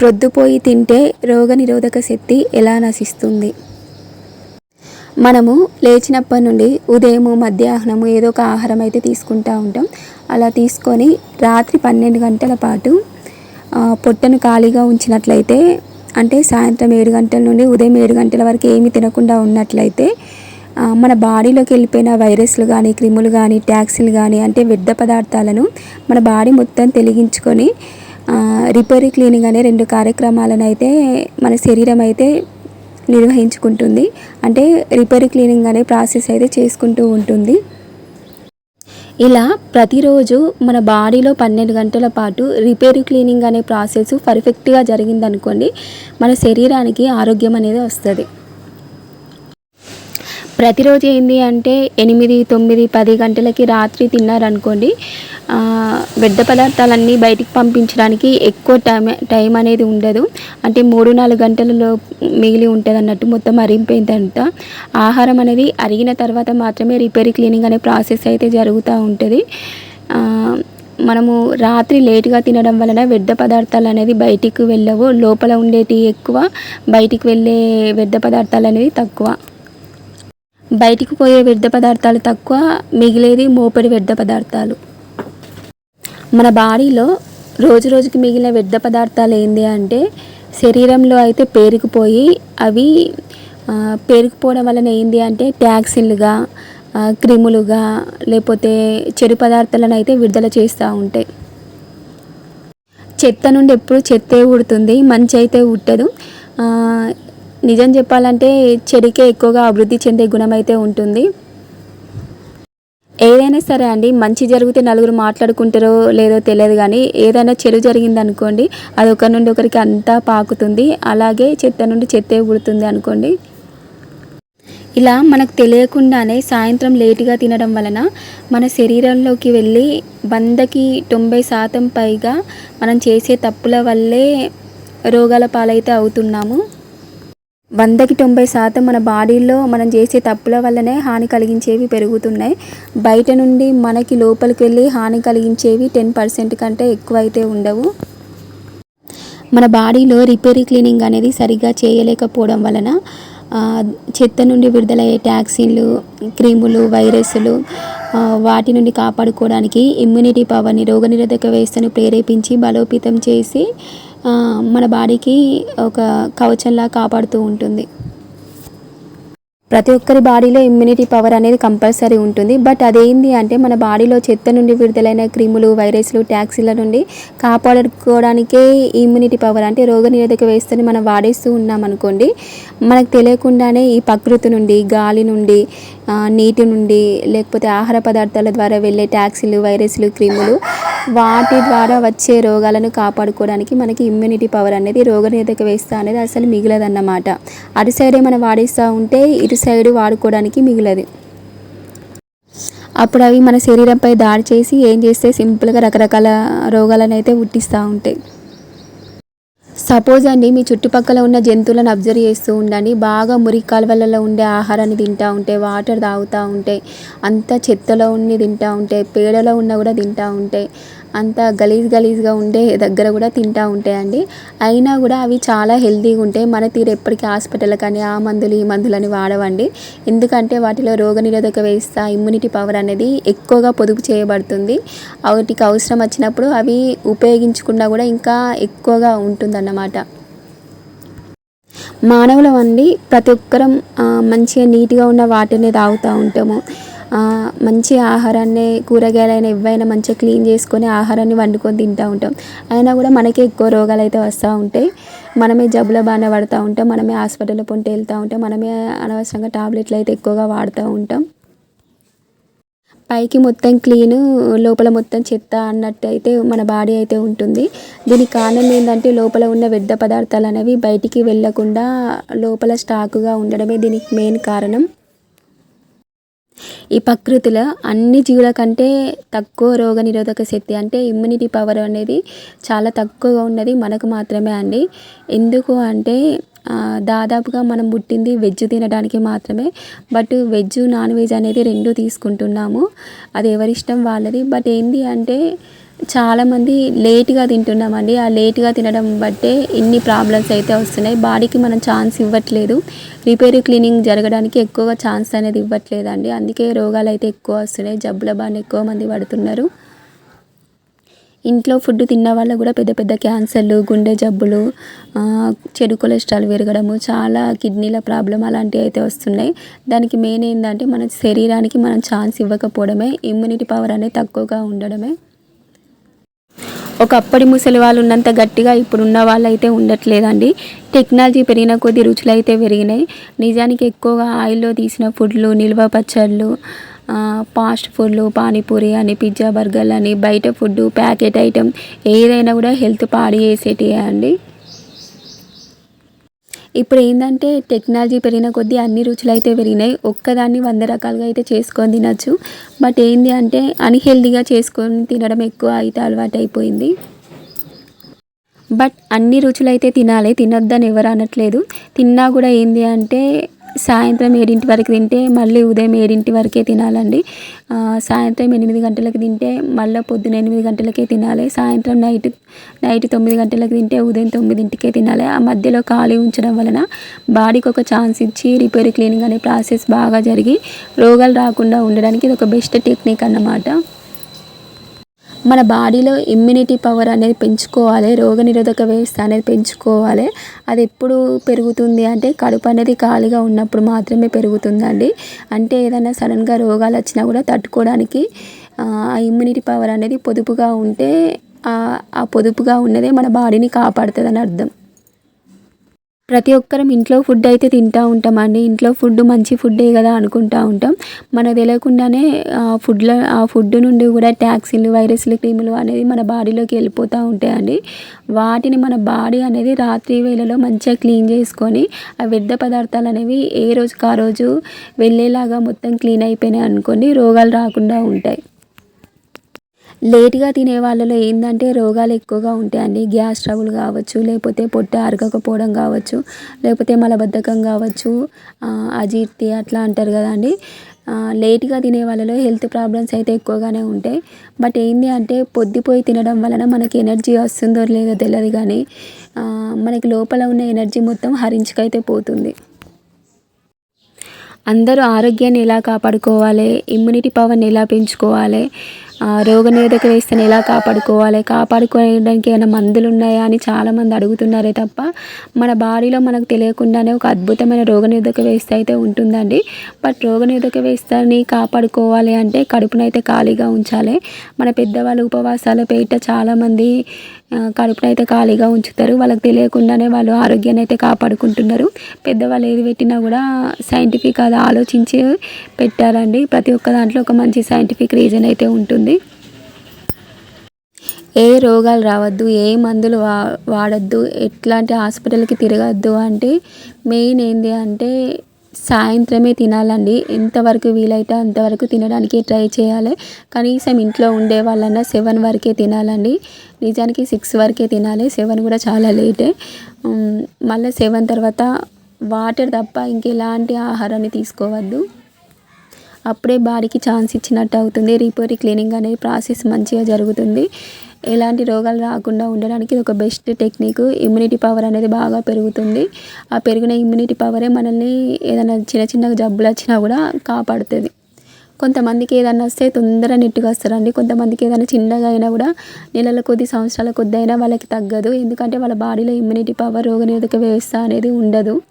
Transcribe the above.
ప్రొద్దుపోయి తింటే రోగనిరోధక శక్తి ఎలా నశిస్తుంది? మనము లేచినప్పటి నుండి ఉదయము మధ్యాహ్నము ఏదో ఒక ఆహారం అయితే తీసుకుంటూ ఉంటాం. అలా తీసుకొని రాత్రి పన్నెండు గంటల పాటు పొట్టను ఖాళీగా ఉంచినట్లయితే అంటే సాయంత్రం ఏడు గంటల నుండి ఉదయం ఏడు గంటల వరకు ఏమీ తినకుండా ఉన్నట్లయితే మన బాడీలోకి వెళ్ళిపోయిన వైరస్లు కానీ క్రిములు కానీ ట్యాక్సీలు కానీ అంటే వ్యర్థ పదార్థాలను మన బాడీ మొత్తం తెలిగించుకొని రిపేరీ క్లీనింగ్ అనే రెండు కార్యక్రమాలను అయితే మన శరీరం అయితే నిర్వహించుకుంటుంది. అంటే రిపేరీ క్లీనింగ్ అనే ప్రాసెస్ అయితే చేసుకుంటూ ఉంటుంది. ఇలా ప్రతిరోజు మన బాడీలో పన్నెండు గంటల పాటు రిపేర్ క్లీనింగ్ అనే ప్రాసెస్ పర్ఫెక్ట్గా జరిగిందనుకోండి మన శరీరానికి ఆరోగ్యం అనేది వస్తుంది. ప్రతిరోజు ఏంది అంటే ఎనిమిది తొమ్మిది పది గంటలకి రాత్రి తిన్నారనుకోండి వ్యర్థ పదార్థాలన్నీ బయటికి పంపించడానికి ఎక్కువ టైం టైం అనేది ఉండదు. అంటే మూడు నాలుగు గంటలలో మిగిలి ఉంటుంది అన్నట్టు మొత్తం అరిగిపోయిందంట. ఆహారం అనేది అరిగిన తర్వాత మాత్రమే రిపేర్ క్లీనింగ్ అనే ప్రాసెస్ అయితే జరుగుతూ ఉంటుంది. మనము రాత్రి లేట్గా తినడం వలన వ్యర్థ పదార్థాలు అనేది బయటికి వెళ్ళవు. లోపల ఉండేటి ఎక్కువ బయటికి వెళ్ళే వ్యర్థ పదార్థాలు అనేది తక్కువ. బయటికి పోయే వ్యర్థ పదార్థాలు తక్కువ మిగిలేది మోపడి వ్యర్థ పదార్థాలు. మన బాడీలో రోజు రోజుకి మిగిలిన వ్యర్థ పదార్థాలు ఏంటి అంటే శరీరంలో అయితే పేరుకుపోయి అవి పేరుకుపోవడం వలన ఏంటి అంటే ట్యాక్సిన్లుగా క్రిములుగా లేకపోతే చెడు పదార్థాలను అయితే విడుదల చేస్తూ ఉంటాయి. చెత్త నుండి ఎప్పుడు చెత్తే ఉడుతుంది మంచి అయితే ఉట్టదు నిజం చెప్పాలంటే చెడుకే ఎక్కువగా అభివృద్ధి చెందే గుణం అయితే ఉంటుంది. ఏదైనా సరే అండి మంచి జరిగితే నలుగురు మాట్లాడుకుంటారో లేదో తెలియదు కానీ ఏదైనా చెడు జరిగింది అనుకోండి అది ఒకరి నుండి ఒకరికి అంతా పాకుతుంది. అలాగే చెత్త నుండి చెత్తే పుడుతుంది అనుకోండి. ఇలా మనకు తెలియకుండానే సాయంత్రం లేటుగా తినడం వలన మన శరీరంలోకి వెళ్ళి వందకి తొంభై శాతం పైగా మనం చేసే తప్పుల వల్లే రోగాల పాలైతే అవుతున్నాము. వందకి తొంభై శాతం మన బాడీలో మనం చేసే తప్పుల వల్లనే హాని కలిగించేవి పెరుగుతున్నాయి. బయట నుండి మనకి లోపలికి వెళ్ళి హాని కలిగించేవి టెన్ పర్సెంట్ కంటే ఎక్కువ అయితే ఉండవు. మన బాడీలో రిపేరీ క్లీనింగ్ అనేది సరిగ్గా చేయలేకపోవడం వలన చెత్త నుండి విడుదలయ్యే ట్యాక్సిన్లు క్రిములు వైరస్లు వాటి నుండి కాపాడుకోవడానికి ఇమ్యూనిటీ పవర్ని రోగనిరోధక వ్యవస్థను ప్రేరేపించి బలోపేతం చేసి మన బాడీకి ఒక కవచంలా కాపాడుతూ ఉంటుంది. ప్రతి ఒక్కరి బాడీలో ఇమ్యూనిటీ పవర్ అనేది కంపల్సరీ ఉంటుంది. బట్ అదేంటి అంటే మన బాడీలో చెత్త నుండి విడుదలైన క్రిములు వైరస్లు ట్యాక్సీల నుండి కాపాడుకోవడానికే ఇమ్యూనిటీ పవర్ అంటే రోగనిరోధక వ్యవస్థని మనం వాడేస్తూ ఉన్నాం అనుకోండి మనకు తెలియకుండానే ఈ ప్రకృతి నుండి గాలి నుండి నీటి నుండి లేకపోతే ఆహార పదార్థాల ద్వారా వెళ్ళే ట్యాక్సీలు వైరస్లు క్రిములు వాటి ద్వారా వచ్చే రోగాలను కాపాడుకోవడానికి మనకి ఇమ్యూనిటీ పవర్ అనేది రోగనిరోధక వ్యవస్థ అనేది అసలు మిగిలదన్నమాట. అటు సైడే మనం వాడిస్తూ ఉంటే ఇటు సైడ్ వాడుకోవడానికి మిగిలదు. అప్పుడు అవి మన శరీరంపై దాడి చేసి ఏం చేస్తే సింపుల్గా రకరకాల రోగాలను అయితే పుట్టిస్తూ ఉంటాయి. సపోజ్ అండి మీ చుట్టుపక్కల ఉన్న జంతువులను అబ్జర్వ్ చేస్తూ ఉండండి. బాగా మురికి కాలువలలో ఉండే ఆహారాన్ని తింటూ ఉంటే వాటర్ తాగుతూ ఉంటే అంత చెత్తలో ఉండి తింటూ ఉంటే పేడలో ఉన్న కూడా తింటూ ఉంటాయి అంత గలీజ్ గలీజ్గా ఉండే దగ్గర కూడా తింటూ ఉంటాయండి. అయినా కూడా అవి చాలా హెల్తీగా ఉంటాయి. మన తీరు ఎప్పటికీ హాస్పిటల్ కానీ ఆ మందులు ఈ మందులని వాడవండి. ఎందుకంటే వాటిలో రోగనిరోధక వ్యవస్థ ఇమ్యూనిటీ పవర్ అనేది ఎక్కువగా పొదుపు చేయబడుతుంది. వాటికి అవసరం వచ్చినప్పుడు అవి ఉపయోగించుకున్నా కూడా ఇంకా ఎక్కువగా ఉంటుందన్నమాట. మానవులం అండి ప్రతి ఒక్కరం మంచిగా నీట్గా ఉన్న వాటిని తాగుతూ ఉంటాము. మంచి ఆహారాన్ని కూరగాయలైనా ఏవైనా మంచిగా క్లీన్ చేసుకొని ఆహారాన్ని వండుకొని తింటూ ఉంటాం. అయినా కూడా మనకే ఎక్కువ రోగాలు అయితే వస్తూ ఉంటాయి. మనమే జబ్బుల బాగానే పడుతూ ఉంటాం. మనమే హాస్పిటల్ పొంటి వెళ్తూ ఉంటాం. మనమే అనవసరంగా టాబ్లెట్లు అయితే ఎక్కువగా వాడుతూ ఉంటాం. పైకి మొత్తం క్లీను లోపల మొత్తం చెత్త అన్నట్టు అయితే మన బాడీ అయితే ఉంటుంది. దీనికి కారణం ఏంటంటే లోపల ఉన్న వ్యర్థ పదార్థాలు అనేవి బయటికి వెళ్ళకుండా లోపల స్టాకుగా ఉండడమే దీనికి మెయిన్ కారణం. ఈ ప్రకృతిలో అన్ని జీవుల కంటే తక్కువ రోగ నిరోధక శక్తి అంటే ఇమ్యూనిటీ పవర్ అనేది చాలా తక్కువగా ఉన్నది మనకు మాత్రమే అండి. ఎందుకు అంటే దాదాపుగా మనం పుట్టింది వెజ్ తినడానికి మాత్రమే. బట్ వెజ్ నాన్ వెజ్ అనేది రెండు తీసుకుంటున్నాము. అది ఎవరిష్టం వాళ్ళది. బట్ ఏంటి అంటే చాలామంది లేట్గా తింటున్నామండి. ఆ లేట్గా తినడం బట్టే ఇన్ని ప్రాబ్లమ్స్ అయితే వస్తున్నాయి. బాడీకి మనం ఛాన్స్ ఇవ్వట్లేదు. రిపేర్ క్లీనింగ్ జరగడానికి ఎక్కువగా ఛాన్స్ అనేది ఇవ్వట్లేదండి. అందుకే రోగాలు అయితే ఎక్కువ వస్తున్నాయి. జబ్బుల బాగా ఎక్కువ మంది పడుతున్నారు. ఇంట్లో ఫుడ్ తిన్న వల్ల కూడా పెద్ద పెద్ద క్యాన్సర్లు గుండె జబ్బులు చెడు కొలెస్ట్రాల్ పెరగడము చాలా కిడ్నీల ప్రాబ్లం అలాంటివి అయితే వస్తున్నాయి. దానికి మెయిన్ ఏంటంటే మన శరీరానికి మనం ఛాన్స్ ఇవ్వకపోవడమే ఇమ్యూనిటీ పవర్ అనేది తక్కువగా ఉండడమే. ఒకప్పటి ముసలి వాళ్ళు ఉన్నంత గట్టిగా ఇప్పుడున్న వాళ్ళు అయితే ఉండట్లేదండి. టెక్నాలజీ పెరిగిన కొద్ది రుచులు అయితే పెరిగినాయి. నిజానికి ఎక్కువగా ఆయిల్లో తీసిన ఫుడ్లు నిల్వ పచ్చళ్ళు ఫాస్ట్ ఫుడ్లు పానీపూరి అని పిజ్జా బర్గర్లు అని బయట ఫుడ్ ప్యాకెట్ ఐటెం ఏదైనా కూడా హెల్త్ పాడు చేసేటివే అండి. ఇప్పుడు ఏంటంటే టెక్నాలజీ పెరిగిన కొద్దీ అన్ని రుచులు అయితే పెరిగినాయి. ఒక్కదాన్ని వంద రకాలుగా అయితే చేసుకొని తినచ్చు. బట్ ఏంది అంటే అన్హెల్దీగా చేసుకొని తినడం ఎక్కువ అయితే అలవాటు అయిపోయింది బట్ అన్ని రుచులు అయితే తినాలి. తినొద్దని ఎవరు అనట్లేదు. తిన్నా కూడా ఏంది అంటే సాయంత్రం ఏడింటి వరకు తింటే మళ్ళీ ఉదయం ఏడింటి వరకే తినాలండి. సాయంత్రం ఎనిమిది గంటలకు తింటే మళ్ళీ పొద్దున ఎనిమిది గంటలకే తినాలి. సాయంత్రం నైట్ నైట్ తొమ్మిది గంటలకు తింటే ఉదయం తొమ్మిదింటికే తినాలి. ఆ మధ్యలో ఖాళీ ఉంచడం వలన బాడీకి ఒక ఛాన్స్ ఇచ్చి రిపేర్ క్లీనింగ్ అనే ప్రాసెస్ బాగా జరిగి రోగాలు రాకుండా ఉండడానికి ఇది ఒక బెస్ట్ టెక్నిక్ అన్నమాట. మన బాడీలో ఇమ్యూనిటీ పవర్ అనేది పెంచుకోవాలి రోగనిరోధక వ్యవస్థ అనేది పెంచుకోవాలి. అది ఎప్పుడు పెరుగుతుంది అంటే కడుపు అనేది ఖాళీగా ఉన్నప్పుడు మాత్రమే పెరుగుతుందండి. అంటే ఏదైనా సడన్గా రోగాలు వచ్చినా కూడా తట్టుకోవడానికి ఆ ఇమ్యూనిటీ పవర్ అనేది పొదుపుగా ఉంటే ఆ పొదుపుగా ఉన్నదే మన బాడీని కాపాడుతుందని అర్థం. ప్రతి ఒక్కరం ఇంట్లో ఫుడ్ అయితే తింటూ ఉంటామండి ఇంట్లో ఫుడ్ మంచి ఫుడ్డే కదా అనుకుంటా ఉంటాం. మనకు తెలియకుండానే ఆ ఫుడ్లో ఆ ఫుడ్ నుండి కూడా ట్యాక్సీలు వైరస్లు క్రీములు అనేది మన బాడీలోకి వెళ్ళిపోతూ ఉంటాయండి. వాటిని మన బాడీ అనేది రాత్రి వేళలో మంచిగా క్లీన్ చేసుకొని ఆ వ్యర్థ పదార్థాలు అనేవి ఏ రోజుకు ఆ రోజు వెళ్ళేలాగా మొత్తం క్లీన్ అయిపోయినాయి అనుకోండి రోగాలు రాకుండా ఉంటాయి. లేట్గా తినే వాళ్ళలో ఏంటంటే రోగాలు ఎక్కువగా ఉంటాయండి. గ్యాస్ ట్రబుల్ కావచ్చు లేకపోతే పొట్ట అరగకపోవడం కావచ్చు లేకపోతే మలబద్ధకం కావచ్చు అజీర్తి అట్లా అంటారు కదండి. లేట్గా తినే వాళ్ళలో హెల్త్ ప్రాబ్లమ్స్ అయితే ఎక్కువగానే ఉంటాయి. బట్ ఏంటి అంటే పొద్దుపోయి తినడం వలన మనకి ఎనర్జీ వస్తుందో లేదో తెలియదు కానీ మనకి లోపల ఉన్న ఎనర్జీ మొత్తం హరించుకైతే పోతుంది. అందరూ ఆరోగ్యాన్ని ఎలా కాపాడుకోవాలి ఇమ్యూనిటీ పవర్ని ఎలా పెంచుకోవాలి రోగనిరోధక వ్యవస్థను ఎలా కాపాడుకోవాలి? కాపాడుకోవడానికి ఏమైనా మందులు ఉన్నాయా అని చాలామంది అడుగుతున్నారే తప్ప మన బాడీలో మనకు తెలియకుండానే ఒక అద్భుతమైన రోగనిరోధక వ్యవస్థ అయితే ఉంటుందండి. బట్ రోగనిరోధక వ్యవస్థని కాపాడుకోవాలి అంటే కడుపునైతే ఖాళీగా ఉంచాలి. మన పెద్దవాళ్ళు ఉపవాసాల పేట చాలామంది కడుపునైతే ఖాళీగా ఉంచుతారు. వాళ్ళకి తెలియకుండానే వాళ్ళు ఆరోగ్యాన్ని అయితే కాపాడుకుంటున్నారు. పెద్దవాళ్ళు ఏది పెట్టినా కూడా సైంటిఫిక్ అది ఆలోచించి పెట్టారండి. ప్రతి ఒక్క దాంట్లో ఒక మంచి సైంటిఫిక్ రీజన్ అయితే ఉంటుంది. ఏ రోగాలు రావద్దు ఏ మందులు వా వాడద్దు ఎట్లాంటి హాస్పిటల్కి తిరగద్దు అంటే మెయిన్ ఏంటి అంటే సాయంత్రమే తినాలండి. ఎంతవరకు వీలైతే అంతవరకు తినడానికి ట్రై చేయాలి. కనీసం ఇంట్లో ఉండే వాళ్ళన్నా సెవెన్ వరకే తినాలండి. నిజానికి సిక్స్ వరకే తినాలి. సెవెన్ కూడా చాలా లేటే. మళ్ళీ సెవెన్ తర్వాత వాటర్ తప్ప ఇంకెలాంటి ఆహారాన్ని తీసుకోవద్దు. అప్పుడే బాడీకి ఛాన్స్ ఇచ్చినట్టు అవుతుంది. రిపోరీ క్లీనింగ్ అనేది ప్రాసెస్ మంచిగా జరుగుతుంది. ఎలాంటి రోగాలు రాకుండా ఉండడానికి ఇది ఒక బెస్ట్ టెక్నిక్. ఇమ్యూనిటీ పవర్ అనేది బాగా పెరుగుతుంది. ఆ పెరిగిన ఇమ్యూనిటీ పవరే మనల్ని ఏదైనా చిన్న చిన్న జబ్బులు వచ్చినా కూడా కాపాడుతుంది. కొంతమందికి ఏదైనా వస్తే తొందర నెట్టుగా వస్తారండి కొంతమందికి ఏదైనా చిన్నగా అయినా కూడా నెలల కొద్ది సంవత్సరాల కొద్ది అయినా వాళ్ళకి తగ్గదు. ఎందుకంటే వాళ్ళ బాడీలో ఇమ్యూనిటీ పవర్ రోగనిరోధక వ్యవస్థ అనేది ఉండదు.